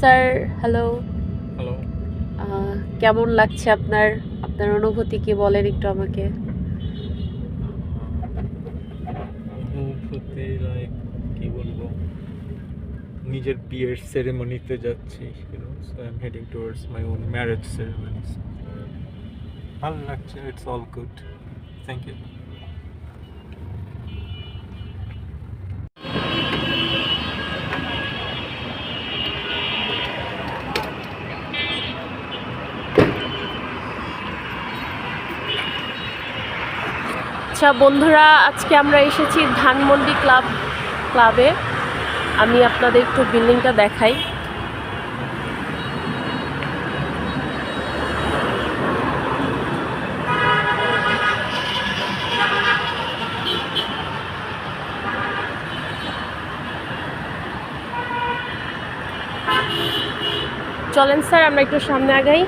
Sir hello hello কেমন লাগছে আপনার আপনার অনুভূতি কি বলেন একটু আমাকে? অনুভূতি লাইক কি বলব? নিজের বিয়ের সেরেমনিতে যাচ্ছি so I am heading towards my own marriage ceremony ভালো লাগছে it's all good thank you আচ্ছা বন্ধুরা, আজকে আমরা এসেছি ধানমন্ডি ক্লাব, ক্লাবে। আমি আপনাদের একটু বিল্ডিংটা দেখাই। চলেন স্যার, আমরা একটু সামনে আগাই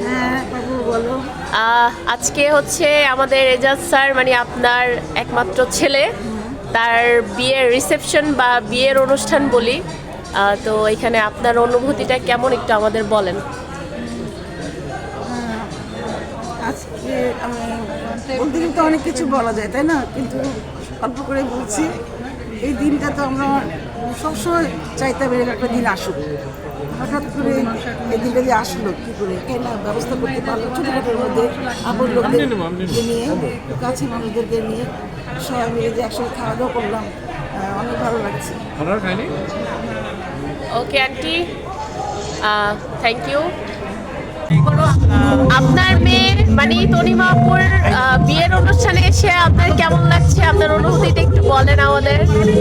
হ্যাঁ বাবু বলো আহ, আজকে হচ্ছে আমাদের এজাজ স্যার মানে আপনার একমাত্র ছেলে তার বিয়ের রিসেপশন বা বিয়ের অনুষ্ঠান বলি। তো এখানে আপনার অনুভূতিটা কেমন একটু আমাদের বলেন। হ্যাঁ, আজকে আমি তো অনেক কিছু বলা যায় তাই না? কিন্তু অল্প করে বলছি এই দিনটা তো আমরা সবসময় চাইতাম এরকম একটা দিন আসুক। হঠাৎ করে এই দিনটা যে আসলো কী করে কেন ব্যবস্থা করতে পারল ছোটোখাটোর মধ্যে আপন লোকদেরকে নিয়ে কাছে মানুষদেরকে নিয়ে সবাই মিলে যে একসঙ্গে খাওয়া দাওয়া করলাম অনেক ভালো লাগছে। ওকে আন্টি থ্যাংক ইউ আপনার মেয়ে মানে তনিমাপুর বিয়ের অনুষ্ঠানে এসে আপনার কেমন লাগছে? আপনার অনুভূতিটা একটু বলেন আমাদের।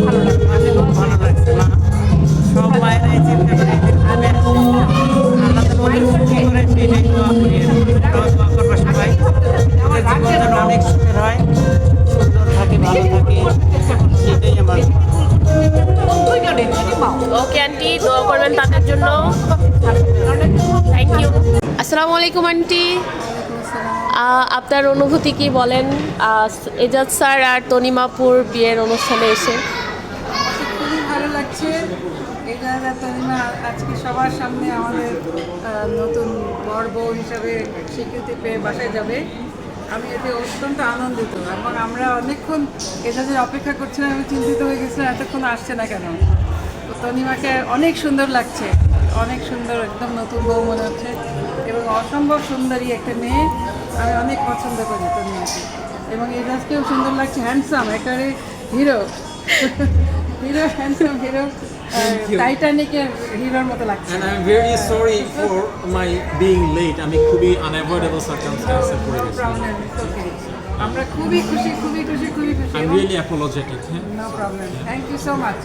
ভালো ওকে আন্টি দোয়া করবেন তাদের জন্য। থ্যাংক ইউ আসসালামু আলাইকুম আন্টি আপনার অনুভূতি কি বলেন? এজাজ স্যার আর তনিমাপুর বিয়ের অনুষ্ঠানে এসে। খুবই ভালো লাগছে। তনিমা আজকে সবার সামনে আমাদের নতুন বর বউ হিসাবে স্বীকৃতি পেয়ে বাসায় যাবে। আমি এতে অত্যন্ত আনন্দিত এবং আমরা অনেকক্ষণ এটাদের অপেক্ষা করছিলাম আমি চিন্তিত হয়ে গেছিলাম এতক্ষণ আসছে না কেন? তনিমাকে অনেক সুন্দর লাগছে। অনেক সুন্দর একদম নতুন বউ মনে হচ্ছে এবং অসম্ভব সুন্দরী একটা মেয়ে আমি অনেক পছন্দ করি তনিমাকে এবং এজাজকেও সুন্দর লাগছে হ্যান্ডসাম একেবারে হিরো। হিরো হ্যান্ডসাম হিরো টাইটানিকের হিরোর মতো লাগছে। And I'm very sorry for my being late. আমি খুবই unavoidable circumstances পড়ে গেছি। আমরা খুবই খুশি খুবই খুশি খুবই খুশি। Really apologetic. হ্যাঁ? No problem thank you so much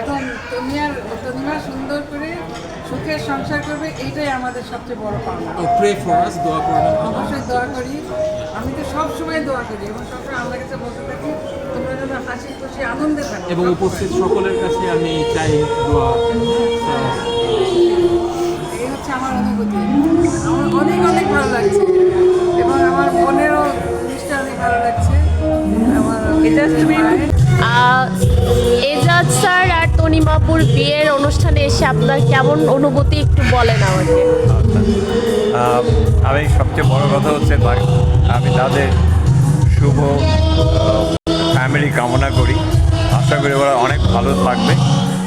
এখন তুমি আর তনিমা সুন্দর করে সুখের সংসার করবে এইটাই আমাদের সবচেয়ে বড় পাওনা। Pray for us, দোয়া করবেন। অবশ্যই দোয়া করি। আমি তো সব সময় দোয়া করি এবং সবসময় আমার কাছে বলতে থাকি তোমরা যেন হাসি খুশি আনন্দে থাকো। এবং উপস্থিত সকলের কাছে আমি চাই দোয়া। এই হচ্ছে আমার অনুভূতি। আমার অনেক অনেক ভালো লাগছে। এবং আমার জিনিসটা অনেক ভালো লাগছে। আমার এটা তুমি এজাজ স্যার আর তনিমাপুর বিয়ের অনুষ্ঠানে এসে আপনার কেমন অনুভূতি একটু বলেন আমাকে। আমি সবচেয়ে বড় কথা হচ্ছে আমি তাদের শুভ ফ্যামিলি কামনা করি। আশা করি ওরা অনেক ভালো থাকবে।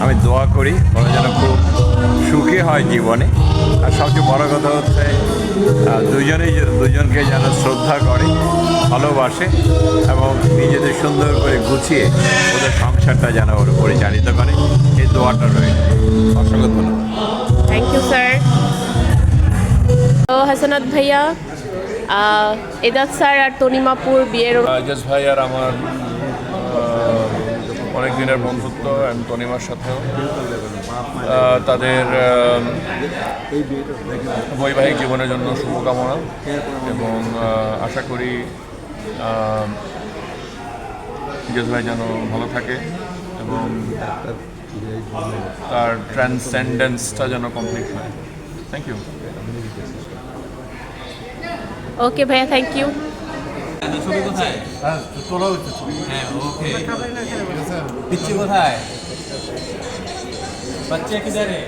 আমি দোয়া করি ওরা যেন খুব সুখী হয় জীবনে। আর সবচেয়ে বড় কথা হচ্ছে দুজনেই দুজনকে যেন শ্রদ্ধা করে ভালোবাসে এবং নিজেদের সুন্দর করে গুছিয়ে ওদের সংসারটা যেন ওর পরিচালিত করে। এই দোয়াটা রয়েছে অসংখ্য ধন্যবাদ। থ্যাংক ইউ স্যার তো হাসানাত ভাইয়া এজাজ স্যার আর তনিমাপুর বিয়ের রাজেশ ভাই আর আমার অনেক দিনের বন্ধুত্ব আমি তনিমার সাথেও। তাদের বৈবাহিক জীবনের জন্য শুভকামনা এবং আশা করি রাজেশ ভাই যেন ভালো থাকে এবং তার ট্রান্সেন্ডেন্সটা যেন কমপ্লিট হয়। থ্যাংক ইউ ওকে ভাইয়া থ্যাংক ইউ ছবি কোথায়? হ্যাঁ তোলা হচ্ছে হ্যাঁ ওকে। পিচ্ছি কোথায়? বাচ্চা কিধার है